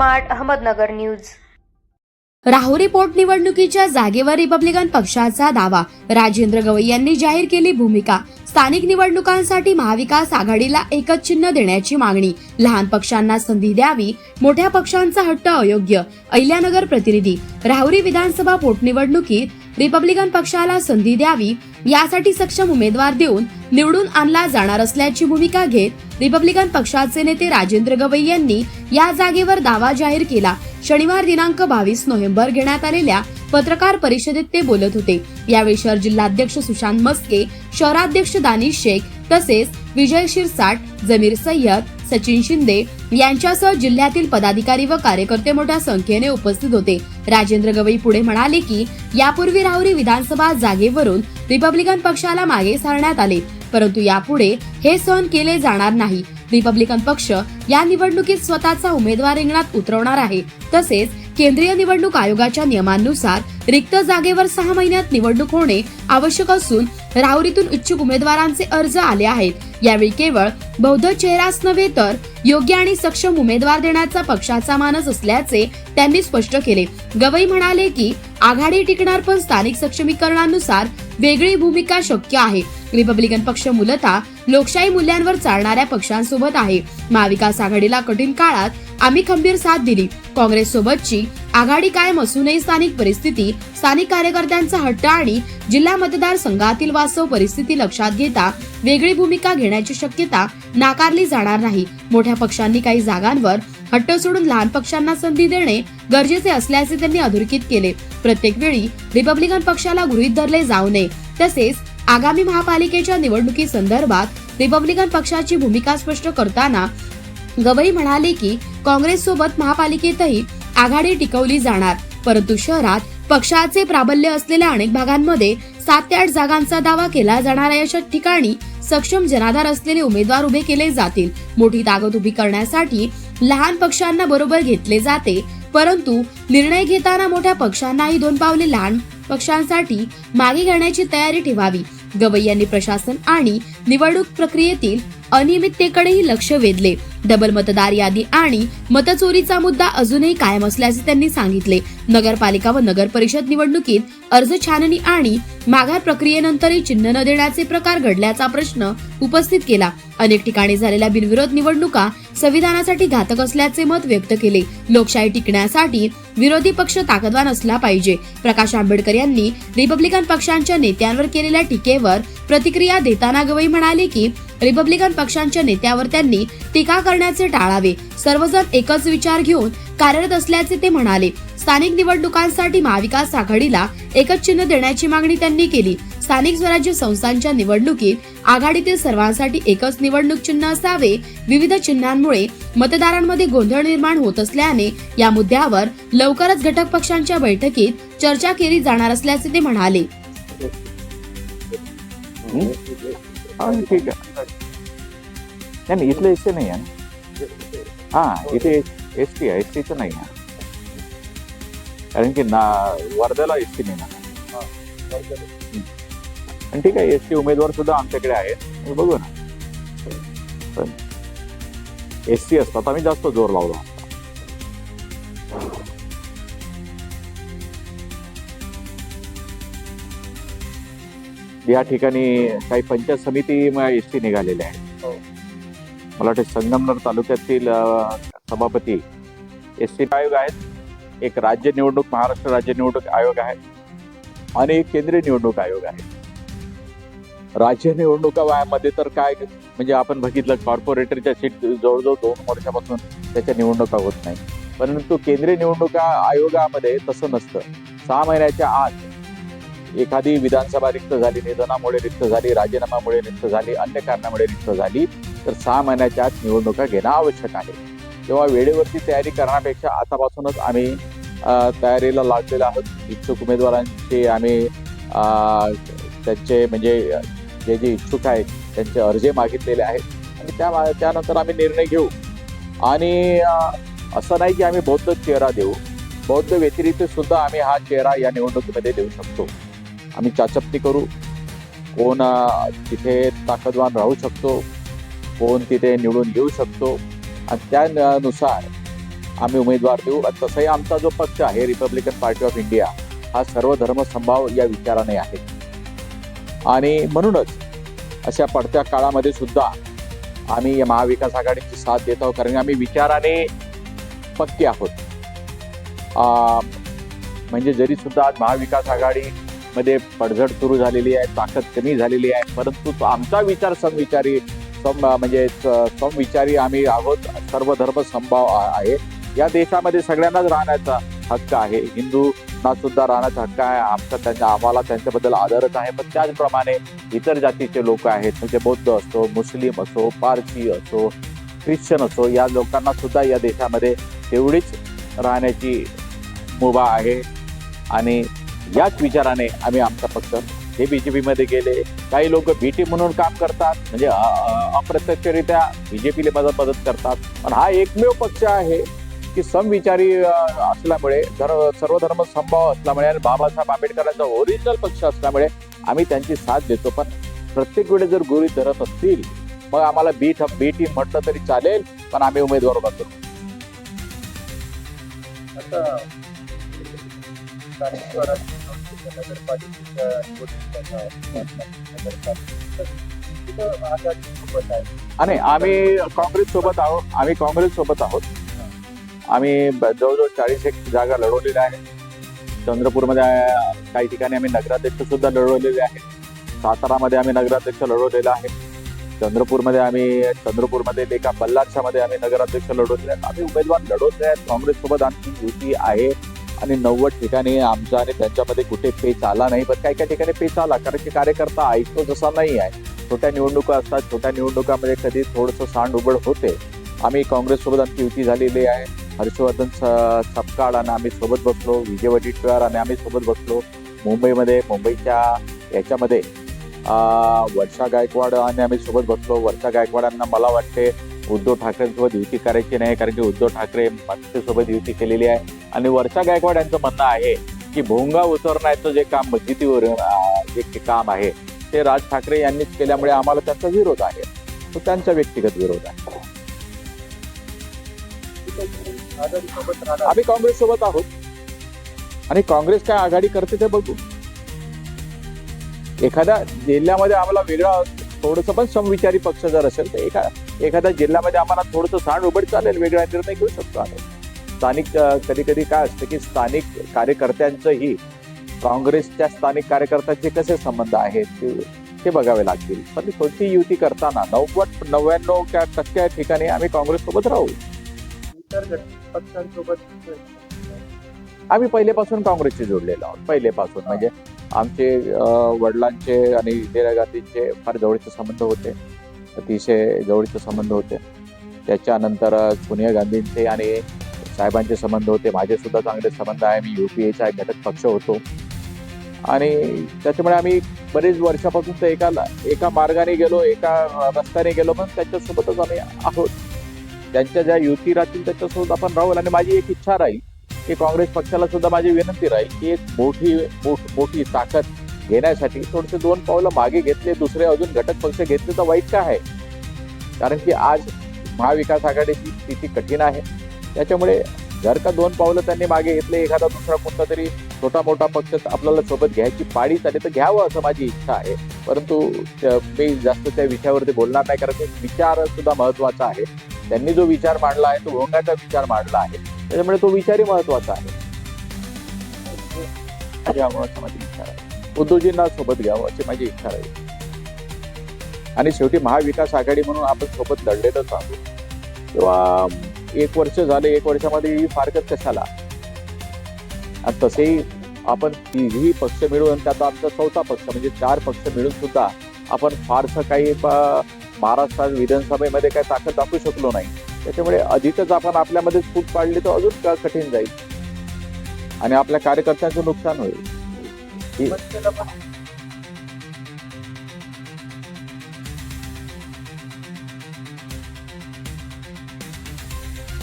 Smart Ahmednagar news. Rahuri पोटनिवडणुकीच्या जागेवर republican पक्षाचा दावा. राजेंद्र गवई यांनी जाहीर केली भूमिका. स्थानिक निवडणुकांसाठी महाविकास आघाडीला एकच चिन्ह देण्याची मागणी. लहान पक्षांना संधी द्यावी मोठ्या पक्षांचा हट्ट अयोग्य अहिल्यानगर प्रतिनिधी. राहुरी विधानसभा पोटनिवडणुकीत रिपब्लिकन पक्षाला संधी द्यावी यासाठी सक्षम उमेदवार देऊन निवडून आणला जाणार असल्याची भूमिका घेत रिपब्लिकन पक्षाचे नेते राजेंद्र गवई यांनी या जागेवर दावा जाहीर केला. शनिवार दिनांक बावीस नोव्हेंबर घेण्यात आलेल्या पत्रकार परिषदेत ते बोलत होते. यावेळी शहर जिल्हाध्यक्ष सुशांत मस्के शहराध्यक्ष दानिश शेख तसेच विजय शिरसाट जमीर सय्यद सचिन शिंदे यांच्यासह जिल्ह्यातील पदाधिकारी व कार्यकर्ते मोठ्या संख्येने उपस्थित होते. राजेंद्र गवई पुढे म्हणाले की यापूर्वी राहुरी विधानसभा जागेवरून रिपब्लिकन पक्षाला मागे सारण्यात आले परंतु यापुढे हे सहन केले जाणार नाही. रिपब्लिकन पक्ष या निवडणुकीत स्वतःचा उमेदवार रिंगणात उतरवणार आहे. तसेच केंद्रीय निवडणूक आयोगाच्या नियमांनुसार रिक्त जागेवर सहा महिन्यात निवडणूक होणे आवश्यक असून राहुरीतून इच्छुक उमेदवारांचे अर्ज आले आहेत. यावेळी केवळ बौद्ध चेहराच नव्हे तर योग्य आणि सक्षम उमेदवार देण्याचा पक्षाचा मानस असल्याचे त्यांनी स्पष्ट केले. गवई म्हणाले की आघाडी टिकणार पण स्थानिक सक्षमीकरणानुसार वेगळी भूमिका शक्य आहे. रिपब्लिकन पक्ष मूलतः लोकशाही मूल्यांवर चालणाऱ्या पक्षांसोबत आहे. महाविकास आघाडीला कठीण काळात आम्ही खंबीर साथ दिली. काँग्रेस सोबतची आघाडी कायम असूनही स्थानिक परिस्थिती स्थानिक कार्यकर्त्यांचा हट्ट आणि जिल्हा मतदार संघातील वास्तव परिस्थिती लक्षात घेता वेगळी भूमिका घेण्याची शक्यता नाकारली जाणार नाही. मोठ्या पक्षांनी काही जागांवर हट्ट सोडून लहान पक्षांना संधी देणे गरजेचे असल्याचे त्यांनी अधोरेखित केले. प्रत्येक वेळी रिपब्लिकन पक्षाला गृहीत धरले जाऊ नये. तसेच आगामी महापालिकेच्या निवडणुकी संदर्भात रिपब्लिकन पक्षाची भूमिका स्पष्ट करताना गवई म्हणाले की काँग्रेस सोबत महापालिकेतही आघाडी टिकवली जाणार. परंतु शहरात पक्षाचे प्राबल्य असलेल्या अनेक भागांमध्ये सात ते आठ जागांचा दावा केला जाणार आहे अशा ठिकाणी सक्षम जनाधार असलेले उमेदवार उभे केले जातील. मोठी ताकद उभी करण्यासाठी लहान पक्षांना बरोबर घेतले जाते. परंतु निर्णय घेताना मोठ्या पक्षांनाही दोन पावले लहान पक्षांसाठी मागे घेण्याची तयारी ठेवावी. गवई यांनी प्रशासन आणि निवडणूक प्रक्रियेतील अनियमिततेकडेही लक्ष वेधले. डबल मतदार यादी आणि मतचोरीचा मुद्दा अजूनही कायम असल्याचे त्यांनी सांगितले. नगरपालिका व नगर परिषद निवडणुकीत अर्ज छाननी आणि माघार प्रक्रियेनंतरही चिन्ह न देण्याचे प्रकार घडल्याचा प्रश्न उपस्थित केला. अनेक ठिकाणी झालेल्या बिनविरोध निवडणुका संविधानासाठी घातक असल्याचे मत व्यक्त केले. लोकशाही टिकण्यासाठी विरोधी पक्ष ताकदवान असला पाहिजे. प्रकाश आंबेडकर यांनी रिपब्लिकन पक्षांच्या नेत्यांवर केलेल्या टीकेवर प्रतिक्रिया देताना गवई म्हणाले की रिपब्लिकन पक्षांच्या नेत्यावर त्यांनी टीका करण्याचे टाळावे. सर्वजण एकच विचार घेऊन कार्यरत असल्याचे ते म्हणाले. स्थानिक निवडणुकांसाठी महाविकास आघाडीला एकच चिन्ह देण्याची मागणी त्यांनी केली. स्थानिक स्वराज्य संस्थांच्या निवडणुकीत आघाडीतील सर्वांसाठी एकच निवडणूक चिन्ह असावे. विविध चिन्हांमुळे मतदारांमध्ये गोंधळ निर्माण होत असल्याने या मुद्द्यावर लवकरच घटक पक्षांच्या बैठकीत चर्चा केली जाणार असल्याचे ते म्हणाले. नाही इथलं एस टी नाही आहे. हा इथे एस टी आहे एस टीचं नाही आहे. कारण की ना वर्ध्याला एस टी नाही ना. आणि ठीक आहे एस टी उमेदवार सुद्धा आमच्याकडे आहेत. हे बघू ना. एस टी असतात आम्ही जास्त जोर लावला या ठिकाणी काही पंचायत समिती एस टी निघालेल्या आहेत. मला वाटतं संगमनेर तालुक्यातील सभापती एस टी आयोग आहेत. एक राज्य निवडणूक महाराष्ट्र राज्य निवडणूक आयोग आहे. आणि एक केंद्रीय निवडणूक आयोग आहे. राज्य निवडणुकामध्ये तर काय म्हणजे आपण बघितलं कॉर्पोरेटरच्या सीट जवळजवळ दोन वर्षापासून त्याच्या निवडणुका होत नाही. परंतु केंद्रीय निवडणुका आयोगामध्ये तसं नसतं. सहा महिन्याच्या आत एखादी विधानसभा रिक्त झाली निधनामुळे रिक्त झाली राजीनाम्यामुळे रिक्त झाली अन्य कारणामुळे रिक्त झाली तर सहा महिन्याच्या आत निवडणुका घेणं आवश्यक आहे. तेव्हा वेळेवरती तयारी करण्यापेक्षा आतापासूनच आम्ही तयारीला लागलेलो आहोत. इच्छुक उमेदवारांचे आम्ही त्यांचे म्हणजे जे जे इच्छुक आहेत त्यांचे अर्जे मागितलेले आहेत. आणि त्या त्यानंतर आम्ही निर्णय घेऊ. आणि असं नाही की आम्ही बौद्ध चेहरा देऊ. बौद्ध व्यतिरिक्त सुद्धा आम्ही हा चेहरा या निवडणुकीमध्ये देऊ शकतो. आम्ही चाचपती करू. कोण तिथे ताकदवान राहू शकतो. कोण तिथे निवडून येऊ शकतो. आणि त्यानुसार आम्ही उमेदवार देऊ. आणि तसंही आमचा जो पक्ष आहे रिपब्लिकन पार्टी ऑफ इंडिया हा सर्व धर्मसंभाव या विचाराने आहे. आणि म्हणूनच अशा पडत्या काळामध्ये सुद्धा आम्ही या महाविकास आघाडीची साथ देत आहोत. कारण आम्ही विचाराने पक्के आहोत. म्हणजे जरी सुद्धा आज महाविकास आघाडीमध्ये पडझड सुरू झालेली आहे ताकद कमी झालेली आहे परंतु आमचा विचार समविचारी सम म्हणजे समविचारी आम्ही आहोत. सर्व धर्म संभाव आहे. या देशामध्ये सगळ्यांनाच राहण्याचा हक्क आहे. हिंदूंना सुद्धा राहण्याचा हक्क आहे. आमचा त्यांच्या आम्हाला त्यांच्याबद्दल आदरच आहे. पण त्याचप्रमाणे इतर जातीचे लोक आहेत. म्हणजे बौद्ध असो मुस्लिम असो पारसी असो ख्रिश्चन असो या लोकांना सुद्धा या देशामध्ये तेवढीच राहण्याची मुभा आहे. आणि याच विचाराने आम्ही आमचा पक्ष हे बी जे पीमध्ये गेले. काही लोक बीटी म्हणून काम करतात. म्हणजे अप्रत्यक्षरित्या बी जे पीला मदत मदत करतात. पण हा एकमेव पक्ष आहे की समविचारी असल्यामुळे धर्म सर्वधर्म संभाव असल्यामुळे आणि बाबासाहेब आंबेडकरांचा ओरिजिनल पक्ष असल्यामुळे आम्ही त्यांची साथ देतो पण प्रत्येक वेळेस जर गृहीत धरत असतील मग आम्हाला बी बी टीम म्हटलं तरी चालेल पण आम्ही उमेदवार उभा करू. आणि आम्ही काँग्रेस सोबत आहोत आम्ही काँग्रेस सोबत आहोत. आम्ही ब- जवळजवळ चाळीस एक जागा लढवलेल्या आहेत. चंद्रपूरमध्ये काही ठिकाणी आम्ही नगराध्यक्ष सुद्धा लढवलेले आहेत. सातारामध्ये आम्ही नगराध्यक्ष लढवलेला आहे. चंद्रपूरमध्ये आम्ही चंद्रपूरमध्ये एका बल्लारशामध्ये आम्ही नगराध्यक्ष लढवलेले आहेत. आम्ही उमेदवार लढवले आहेत. काँग्रेससोबत आमची युती आहे. आणि नव्वद ठिकाणी आमचा आणि त्यांच्यामध्ये कुठे पेच आला नाही. पण काही काही ठिकाणी पेच आला. कारण की कार्यकर्ता ऐकतो जसा नाही आहे छोट्या निवडणुका असतात. छोट्या निवडणुकामध्ये कधी थोडंसं सांड उघड होते. आम्ही काँग्रेससोबत आमची युती झालेली आहे. हर्षवर्धन स- सपकाळ आणि आम्ही सोबत बसलो विजय वडेट्टीवार आणि आम्ही सोबत बसलो. मुंबईमध्ये मुंबईच्या याच्यामध्ये वर्षा गायकवाड आणि आम्ही सोबत बसलो. वर्षा गायकवाडांना मला वाटते उद्धव ठाकरेंसोबत युती करायची नाही कारण की उद्धव ठाकरे मनसेसोबत युती केलेली आहे. आणि वर्षा गायकवाड यांचं म्हणणं आहे की भोंगा उतरण्याचं जे काम मस्जिदीवर जे काम आहे ते राज ठाकरे यांनीच केल्यामुळे आम्हाला त्यांचा विरोध आहे. तो त्यांचा व्यक्तिगत विरोध आहे. आम्ही काँग्रेस सोबत आहोत. आणि काँग्रेस काय आघाडी करते ते बघू. एखाद्या जिल्ह्यामध्ये आम्हाला वेगळा थोडस पण समविचारी पक्ष जर असेल तर एका एखाद्या जिल्ह्यामध्ये आम्हाला थोडंसं सांड उघड चालेल वेगळा निर्णय घेऊ शकतो आम्ही. स्थानिक कधी कधी काय असतं की स्थानिक कार्यकर्त्यांचंही काँग्रेसच्या स्थानिक कार्यकर्त्यांचे कसे संबंध आहेत ते बघावे लागतील. पण कोणती युती करताना नव्वद नव्याण्णव त्या टक्के ठिकाणी आम्ही काँग्रेस सोबत राहू. इतर घटक पक्षांसोबत आम्ही पहिलेपासून काँग्रेसशी जोडलेलो आहोत. पहिलेपासून. म्हणजे आमचे वडिलांचे आणि इंदिरा गांधींचे फार जवळचे संबंध होते. अतिशय जवळचे संबंध होते. त्याच्यानंतर सोनिया गांधींचे आणि साहेबांचे संबंध होते. माझे सुद्धा चांगले संबंध आहे. मी युपीएचा एक घटक पक्ष होतो. आणि त्याच्यामुळे आम्ही बरेच वर्षापासून तर एका एका मार्गाने गेलो एका रस्त्याने गेलो पण त्याच्यासोबतच आम्ही आहोत. त्यांच्या ज्या युती राहतील त्याच्यासोबत आपण राहू आणि माझी एक इच्छा राहील की काँग्रेस पक्षाला सुद्धा माझी विनंती राहील की एक मोठी मोठ- मोठी ताकद घेण्यासाठी थोडेसे दोन पावलं मागे घेतले दुसरे अजून घटक पक्ष घेतले तर वाईट काय आहे? कारण की आज महाविकास आघाडीची स्थिती कठीण आहे. त्याच्यामुळे जर का दोन पावलं त्यांनी मागे घेतले एखादा दुसरा कोणता तरी छोटा मोठा पक्ष आपल्याला सोबत घ्यायची पाळी आली तर घ्यावं असं माझी इच्छा आहे. परंतु मी जास्त त्या विषयावरती बोलणार नाही कारण की विचार सुद्धा महत्त्वाचा आहे. त्यांनी जो विचार मांडला आहे तो भोंगाचा विचार मांडला आहे. त्याच्यामुळे तो विचारही महत्त्वाचा आहे. माझी इच्छा आहे. उद्धवजींना सोबत घ्यावं अशी माझी इच्छा आहे. आणि शेवटी महाविकास आघाडी म्हणून आपण सोबत लढलेलंच आहोत तेव्हा एक वर्ष झाले एक वर्षामध्ये फारकत कशाला? आणि तसेही आपण तिघी पक्ष मिळून त्यात आमचा चौथा पक्ष म्हणजे चार पक्ष मिळून सुद्धा आपण फारसं काही महाराष्ट्र महाराष्ट्रात विधानसभेमध्ये काही ताकद दाखवू शकलो नाही. त्याच्यामुळे अधिकच आपण आपल्यामध्ये फूट पाडली तर अजून कठीण जाईल? आणि आपल्या कार्यकर्त्यांचं नुकसान होईल?